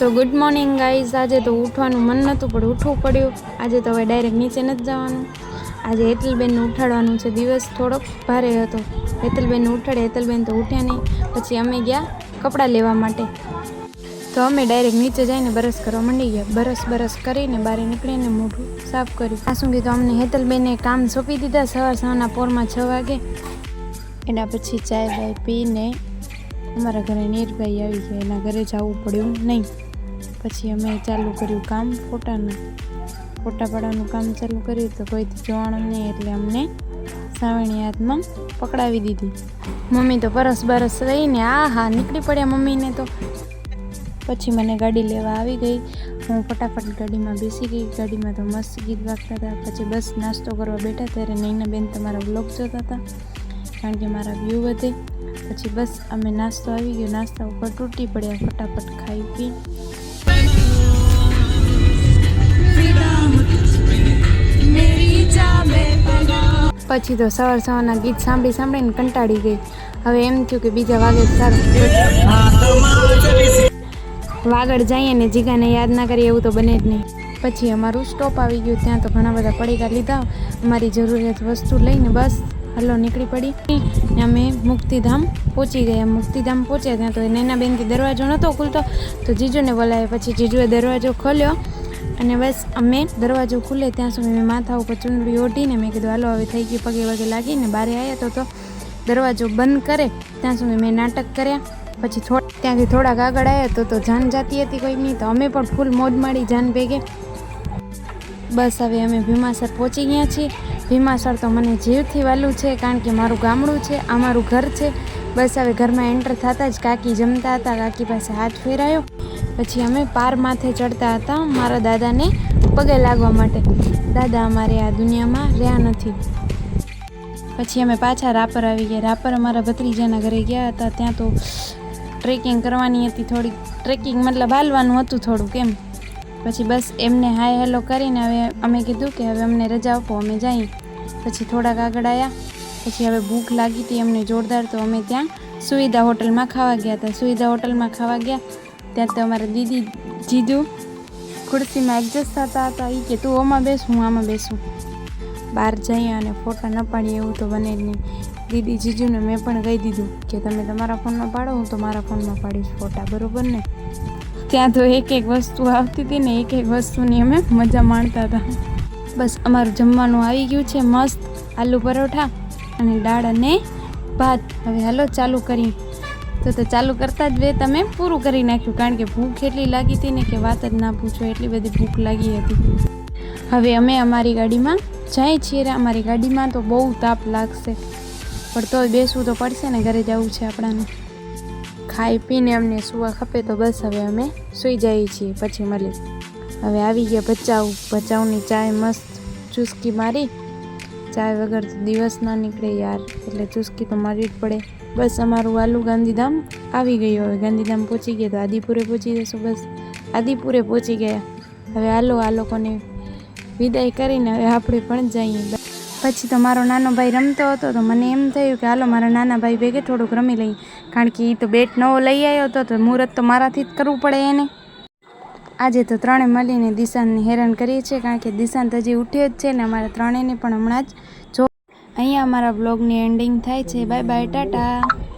તો good morning guys આજે તો ઉઠવાનું મન નહોતું પણ ઉઠવું પડ્યું. આજે તો હવે ડાયરેક્ટ નીચે નથી જવાનું. આજે હેતલબેનને ઉઠાડવાનું છે. દિવસ થોડોક ભારે હતો. હેતલબેનને ઉઠાડે, હેતલબેન તો ઉઠ્યા નહીં. પછી અમે ગયા કપડાં લેવા માટે. તો અમે ડાયરેક્ટ નીચે જઈને બરસ કરવા માંડી ગયા. બરસ બરસ કરીને બહાર નીકળીને મોઢું સાફ કર્યું. આ શું કીધું? અમને હેતલબેને કામ સોંપી દીધા સવાર સવારના પોરમાં છ વાગે. એના પછી ચાય બાય પીને અમારા ઘરે નીરભાઈ આવી ગયા. એના ઘરે જવું પડ્યું નહીં. પછી અમે ચાલુ કર્યું કામ ફોટાનું. ફોટા પાડવાનું કામ ચાલુ કર્યું તો કોઈથી જોવાનું નહીં એટલે અમને સાવણી હાથમાં પકડાવી દીધી. મમ્મી તો પરસ બરસ રહીને આ હા નીકળી પડ્યા મમ્મીને તો. પછી મને ગાડી લેવા આવી ગઈ. હું ફટાફટ ગાડીમાં બેસી ગઈ. ગાડીમાં તો મસ્ત ગીત વાગતા હતા. પછી બસ નાસ્તો કરવા બેઠા ત્યારે નૈના બેન તમારા બ્લોગ જોતા હતા. કારણ કે મારા વ્યૂ વધે. પછી બસ અમે નાસ્તો આવી ગયો. નાસ્તા ઉપર તૂટી પડ્યા. ફટાફટ ખાઈ પી. પછી તો સવાર સવારના ગીત સાંભળી સાંભળીને કંટાળી ગઈ. હવે એમ થયું કે બીજા વાગે સારું. વાગડ જઈએ ને જીગાને યાદ ના કરીએ એવું તો બને જ નહીં. પછી અમારું સ્ટોપ આવી ગયું. ત્યાં તો ઘણા બધા પડીકા લીધા. અમારી જરૂરિયાત વસ્તુ લઈને બસ હલો, નીકળી પડી. ને અમે મુક્તિધામ પહોંચી ગયા. મુક્તિધામ પહોંચ્યા ત્યાં તો નૈનાબેનથી દરવાજો નહોતો ખુલતો, તો જીજુને બોલાવે પછી જીજુએ દરવાજો ખોલ્યો અને બસ અમે દરવાજો ખુલે ત્યાં સુધી મેં માથા ઉપર ચૂંદડી ઓઢીને મેં કીધું, હાલો, હવે થઈ ગયું. પગે વગે લાગીને બહાર આવ્યા તો દરવાજો બંધ કરે. ત્યાં સુધી મેં નાટક કર્યા. પછી ત્યાંથી થોડાક આગળ આવ્યા તો તો જાન જાતી હતી કોઈની. તો અમે પણ ફૂલ મોજ માડી જાન ભેગે. બસ હવે અમે ભીમાસર પહોંચી ગયા છીએ. ભીમાસર તો મને જીવથી વાલું છે, કારણ કે મારું ગામડું છે આ મારું ઘર છે. બસ હવે ઘરમાં એન્ટર થતાં જ કાકી જમતા હતા, કાકી પાસે હાથ ફેરાયો. પછી અમે પાર માથે ચડતા હતા મારા દાદાને પગે લાગવા માટે. દાદા અમારે આ દુનિયામાં રહ્યા નથી. પછી અમે પાછા રાપર આવી ગયા. રાપર અમારા ભત્રીજાના ઘરે ગયા હતા. ત્યાં તો ટ્રેકિંગ કરવાની હતી થોડી ટ્રેકિંગ મતલબ હાલવાનું હતું થોડુંક એમ. પછી બસ એમને હાય હેલો કરીને હવે અમે કીધું કે હવે અમને રજા આપો, અમે જઈએ. પછી થોડાક આગળ આવ્યા પછી હવે ભૂખ લાગી હતી અમને જોરદાર, તો અમે ત્યાં સુવિધા હોટલમાં ખાવા ગયા હતા. સુવિધા હોટલમાં ખાવા ગયા. ત્યાં તો અમારા દીદી જીજુ ખુરશીમાં એડજસ્ટ થતા હતા. એ કે, તું આમાં બેસ, હું આમાં બેસું. બહાર જઈએ અને ફોટા ન પાડીએ એવું તો બને જ નહીં. દીદી જીજુને મેં પણ કહી દીધું કે, તમે તમારા ફોનમાં પાડો, હું તો મારા ફોનમાં પાડીશ ફોટા. બરાબર ને? ત્યાં તો એક એક વસ્તુ આવતી હતી ને એક એક વસ્તુની અમે મજા માણતા હતા. બસ અમારું જમવાનું આવી ગયું છે, મસ્ત આલુ પરોઠા અને દાળ અને ભાત. હવે હાલો ચાલુ કરી તો તો ચાલુ કરતાં જ બે, તમે પૂરું કરી નાખ્યું, કારણ કે ભૂખ એટલી લાગી હતી ને કે વાત જ ના પૂછો, એટલી બધી ભૂખ લાગી હતી. હવે અમે અમારી ગાડીમાં જઈએ છીએ અમારી ગાડીમાં તો બહુ તાપ લાગશે. પણ તોય બેસવું તો પડશે ને, ઘરે જવું છે આપણાને. ખાઈ પીને અમને સુવા ખપે તો બસ હવે અમે સૂઈ જઈએ છીએ, પછી મળી હવે આવી ગયા, ભચાઉ. ભચાઉની ચાય મસ્ત ચુસ્કી મારી. ચાય વગર તો દિવસ ના નીકળે યાર. એટલે ચૂસકી તો મારવી જ પડે. બસ અમારું વાલું ગાંધીધામ આવી ગયું હવે. ગાંધીધામ પહોંચી ગયા તો આદિપુરે પહોંચી જશું બસ. આદિપુરે પહોંચી ગયા. હવે હાલો, આ લોકોને વિદાય કરીને હવે આપણે પણ જઈએ. પછી તો મારો નાનો ભાઈ રમતો હતો તો મને એમ થયું કે હાલો, મારા નાના ભાઈ ભેગે થોડુંક રમી લઈએ. કારણ કે એ તો બેટ નવો લઈ આવ્યો હતો તો મુહૂર્ત તો મારાથી જ કરવું પડે એને. આજે તો ત્રણે મળીને દિશાનને હેરાન કરીએ છીએ, કારણ કે દિશાંત હજી ઉઠ્યો જ છે ને અમારા ત્રણેયને પણ હમણાં જ જો અહીંયા અમારા બ્લોગની એન્ડિંગ થાય છે. Bye bye tata.